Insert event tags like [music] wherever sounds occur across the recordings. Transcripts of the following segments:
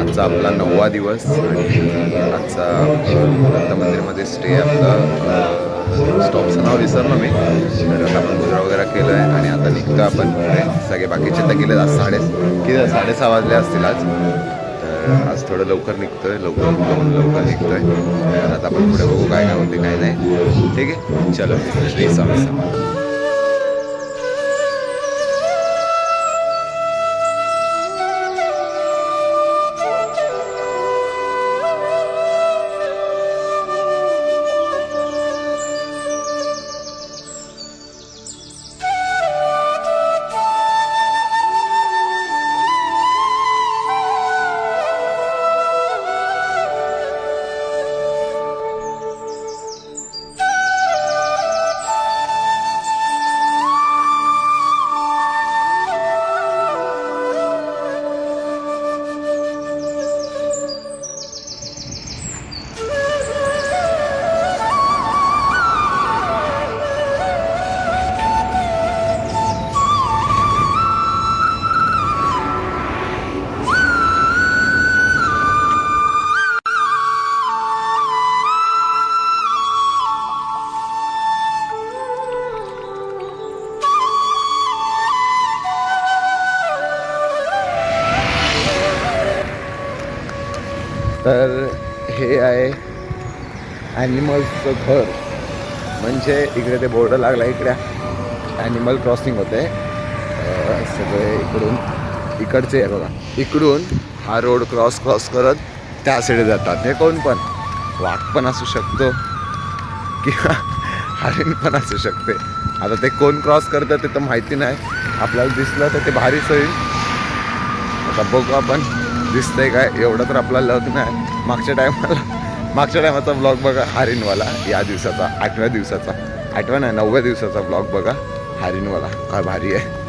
आजचा आपला नववा दिवस आणि आजचा दत्त मंदिरमध्ये स्टे आपला स्टॉपचं नाव विसरलो मी. तर आता आपण गुजरा वगैरे केलं आहे आणि आता निघतो आपण पुढे. सगळे बाकीचे तर गेले आज साडे किती साडेसहा वाजले असतील आज. तर आज थोडं लवकर निघतोय लवकर लवकर निघतोय. आहे आता आपण पुढे बघू काय काय होते काय नाही. ठीक आहे? चलो श्री स्वामी हे आहे ॲनिमल्सचं घर. म्हणजे इकडे ते बोर्ड लागला इकडे ॲनिमल क्रॉसिंग होते. सगळे इकडून इकडचे आहे बघा. इकडून हा रोड क्रॉस क्रॉस करत त्या साईडे जातात. हे कोण पण? वाघ पण असू शकतो. किंवा हरिण पण असू शकते. आता ते कोण क्रॉस करतं ते तर माहिती नाही. आपल्याला दिसलं तर ते भारीच होईल. आता बघू आपण. दिसतंय काय? एवढं तर आपल्याला लग नाही मागच्या टायमाला मागच्या टायमाचा ब्लॉग बघा हारिनवाला या दिवसाचा आठव्या दिवसाचा. आठव्या नाही नवव्या दिवसाचा ब्लॉग बघा हारिनवाला काय भारी आहे.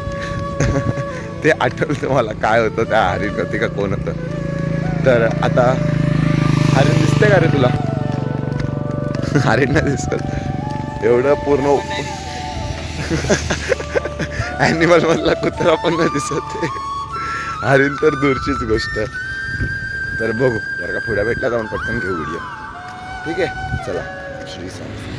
[laughs] ते आठवलं तुम्हाला काय होतं त्या हारिन होती का कोण होतं. तर आता हारिन दिसते का रे तुला? [laughs] हारिन नाही दिसत एवढं पूर्ण [laughs] ॲनिमल मधला कुत्रा पण नाही दिसत आहे. हरिण तर दूरचीच गोष्ट तर बघू जर का पुढे भेटला जाऊन पटकन घेऊ व्हिडिओ ठीक आहे? चला श्री स्वामी.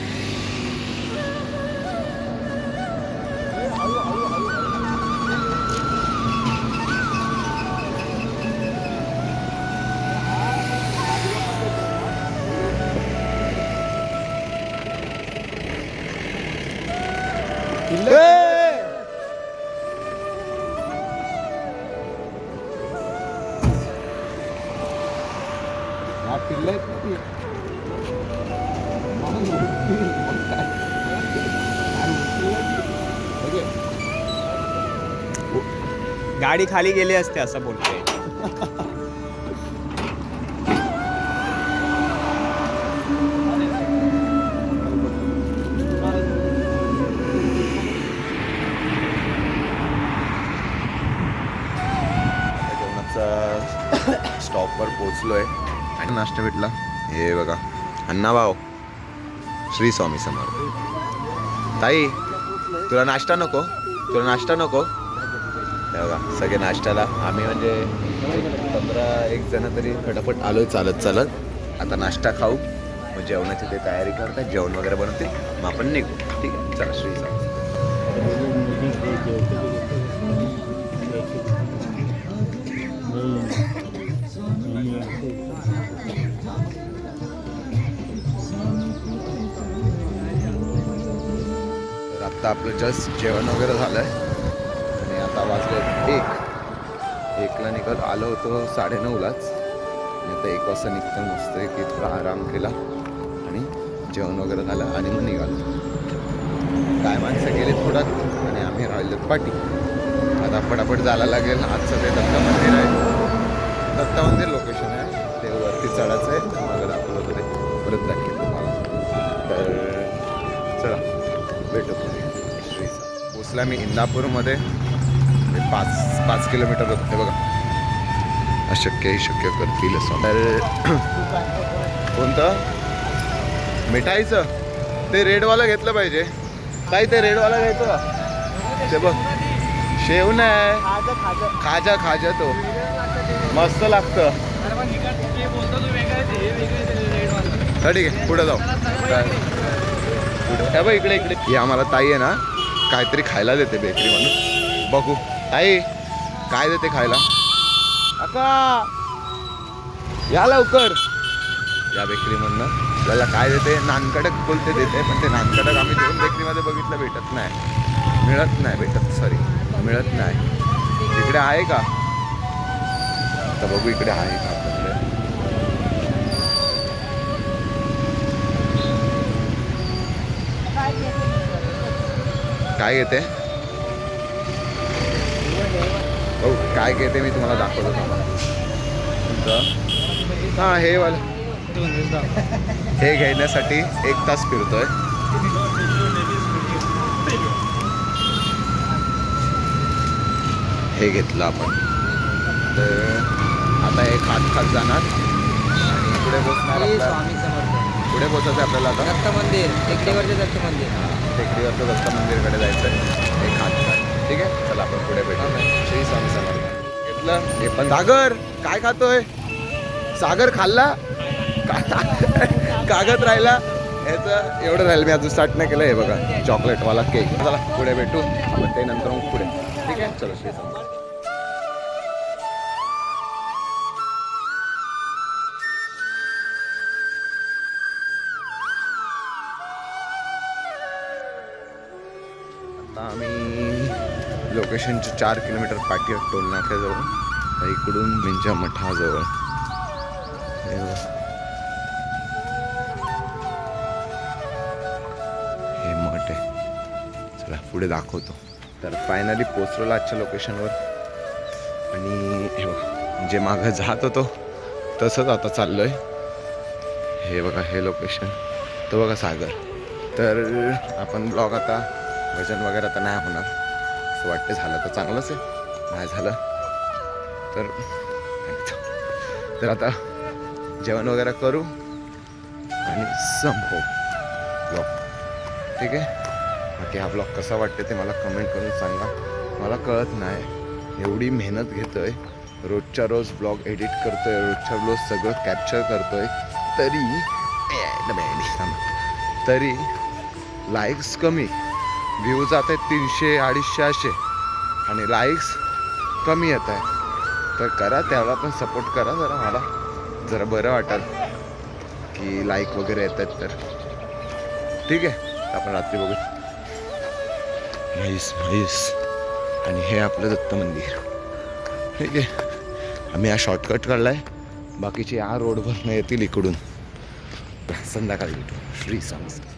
गाडी खाली गेली असते असं बोलते जेवणाचा स्टॉपवर आहे आणि नाश्ता भेटला. हे बघा. अण्णा भाव श्री स्वामी समर्थ. ताई तुला नाश्ता नको. तुला नाश्ता नको. हे बघा सगळे नाश्त्याला. आम्ही म्हणजे पंधरा एक जण तरी फटाफट आलोय चालत चालत. आता नाश्ता खाऊ. मग जेवणाची ते तयारी करतात. जेवण वगैरे बनवते मग आपण निघू. ठीक आहे? चला श्री स्वामी. आता आपलं जस्ट जेवण वगैरे झालं आहे आणि आता वाजलं एक. एकला निघत आलो होतो साडेनऊलाच. आणि आता एक वाजता निघतं मस्त की थोडा आराम केला. आणि जेवण वगैरे झालं आणि मग निघालो. काय माणसं गेले थोडात आणि आम्ही राहिलो पाठी आता फटाफट जायला लागेल. आजचं ते दत्त मंदिर आहे. दत्त मंदिर पोचला मी इंदापूरमध्ये. पाच पाच किलोमीटर होते बघा. अशक्य ही शक्य करतील असं. तर [clears throat] कोणतं? मिठाईचं. ते रेडवाला घेतलं पाहिजे. काय ते रेडवाला घ्यायचं? का ते बघ. शेव नाही खाजा खाजा तो. मस्त लागतं. ठीक आहे पुढे जाऊ. काय? पुढे बघ इकडे इकडे. ही आम्हाला ताई आहे ना. काहीतरी खायला देते बेकरी म्हणून बघू. ताई काय देते खायला? अका या लवकर. या बेकरी म्हणून आपल्याला काय देते? नानकडक बोलते देते? पण ते नानकडक आम्ही दोन बेकरीमध्ये बघितलं भेटत नाही. मिळत नाही भेटत सॉरी मिळत नाही. इकडे आहे का? आता बघू इकडे आहे का? काय घेते? हो काय घेते मी तुम्हाला दाखवतो. तुमचं? हां हे वाला. हे घेण्यासाठी एक तास फिरतोय. हे घेतलं आपण. तर आता हे खात खात जाणार. आणि पुढे पोचणार पुढे पोचायचं आपल्याला आता? दत्त मंदिर. टेकडीवरचे दत्त मंदिर. टेकडीवरचं दत्त मंदिरकडे जायचं आहे. हे खात खात ठीक आहे? चला आपण पुढे भेटू श्री स्वामी समर्थ. घेतलं? हे पण सागर काय खातोय? सागर खाल्ला? कागद राहिला? ह्याचं एवढं राहिलं मी अजून स्टार्ट नाही केलं. हे बघा चॉकलेटवाला केक चला पुढे भेटू. आपण ते नंतर मग पुढे. ठीक आहे? चलो श्री स्वामी आता आम्ही लोकेशनच्या चार किलोमीटर पाठीवर टोलनाक्याजवळ. तर इकडून मिंजा मठाजवळ. हे मठ आहे. चला पुढे दाखवतो. तर फायनली पोचलो आजच्या लोकेशनवर आणि हे बघा जे मागं जात होतो तसंच आता चाललोय. हे बघा हे लोकेशन तो बघा सागर. तर आपण ब्लॉग आता भजन वगैरे आता नाही होणार. असं वाटतं झालं तर चांगलंच आहे. नाही झालं तर तर आता जेवण वगैरे करू आणि संपू. ब्लॉग ठीक आहे? बाकी हा ब्लॉग कसा वाटते ते मला कमेंट करून सांगा. मला कळत नाही. एवढी मेहनत घेतो आहे रोजच्या रोज ब्लॉग एडिट करतो आहे रोजच्या रोज सगळं कॅप्चर करतो आहे तरी तरी लाईक्स कमी. व्ह्यूज जात आहेत तीनशे अडीचशे असे आणि लाईक्स कमी येत आहे तर करा त्याला पण सपोर्ट करा जरा मला. जरा बरं वाटेल की लाईक वगैरे येत आहेत तर. ठीक आहे आपण रात्री बघू. म्हैस म्हैस. आणि हे आपलं दत्त मंदिर. ठीक आहे. आम्ही हा शॉर्टकट काढला आहे बाकीचे या रोडवर येतील इकडून. संध्याकाळी भेटू. श्री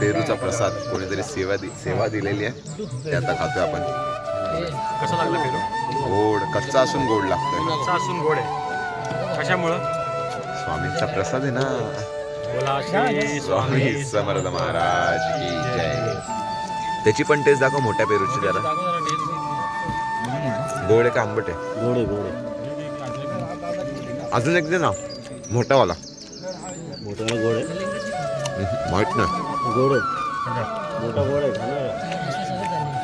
पेरूचा प्रसाद कोणीतरी सेवा दि सेवा दिलेली आहे. ते आता खातोय आपण. कसा लागला पेरू? गोड कच्चा असून गोड लागतोय. कच्चा असून गोड आहे. कशामुळं? स्वामींचा प्रसाद आहे ना. बोला श्री स्वामी समर्थ महाराज की जय. त्याची पण टेस्ट दाखव मोठ्या पेरूची जरा. गोड आहे का आंबट आहे? गोड गोड अजून एक दे ना मोठावाला. मोठा गोड माहीत नाही. गोड मोठा गोड आहे खाणार.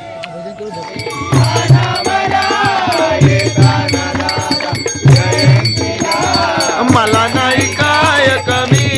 मला नाही काय कमी.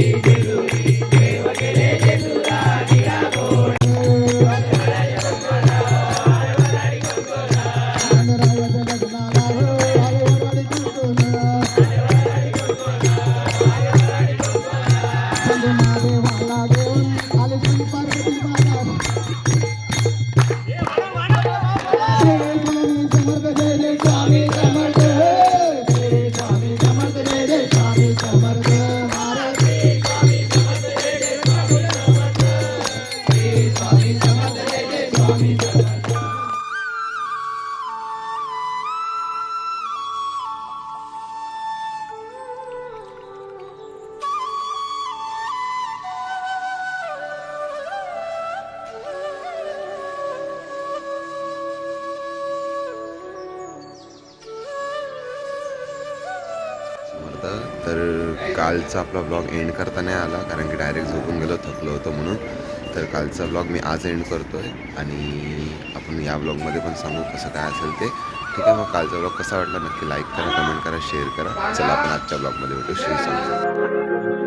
Thank. समर्थ तर कालचा आपला ब्लॉग एंड करता नाही आला कारण की डायरेक्ट झोपून गेलो थकलो होतो म्हणून. तर कालचा ब्लॉग मी आज एंड करतो आहे आणि आपण या ब्लॉगमध्ये पण सांगू कसं काय असेल ते. ठीक आहे मग कालचा ब्लॉग कसा वाटला नक्की लाईक करा कमेंट करा शेअर करा. चला आपण आजच्या ब्लॉगमध्ये भेटू. श्री स्वामी.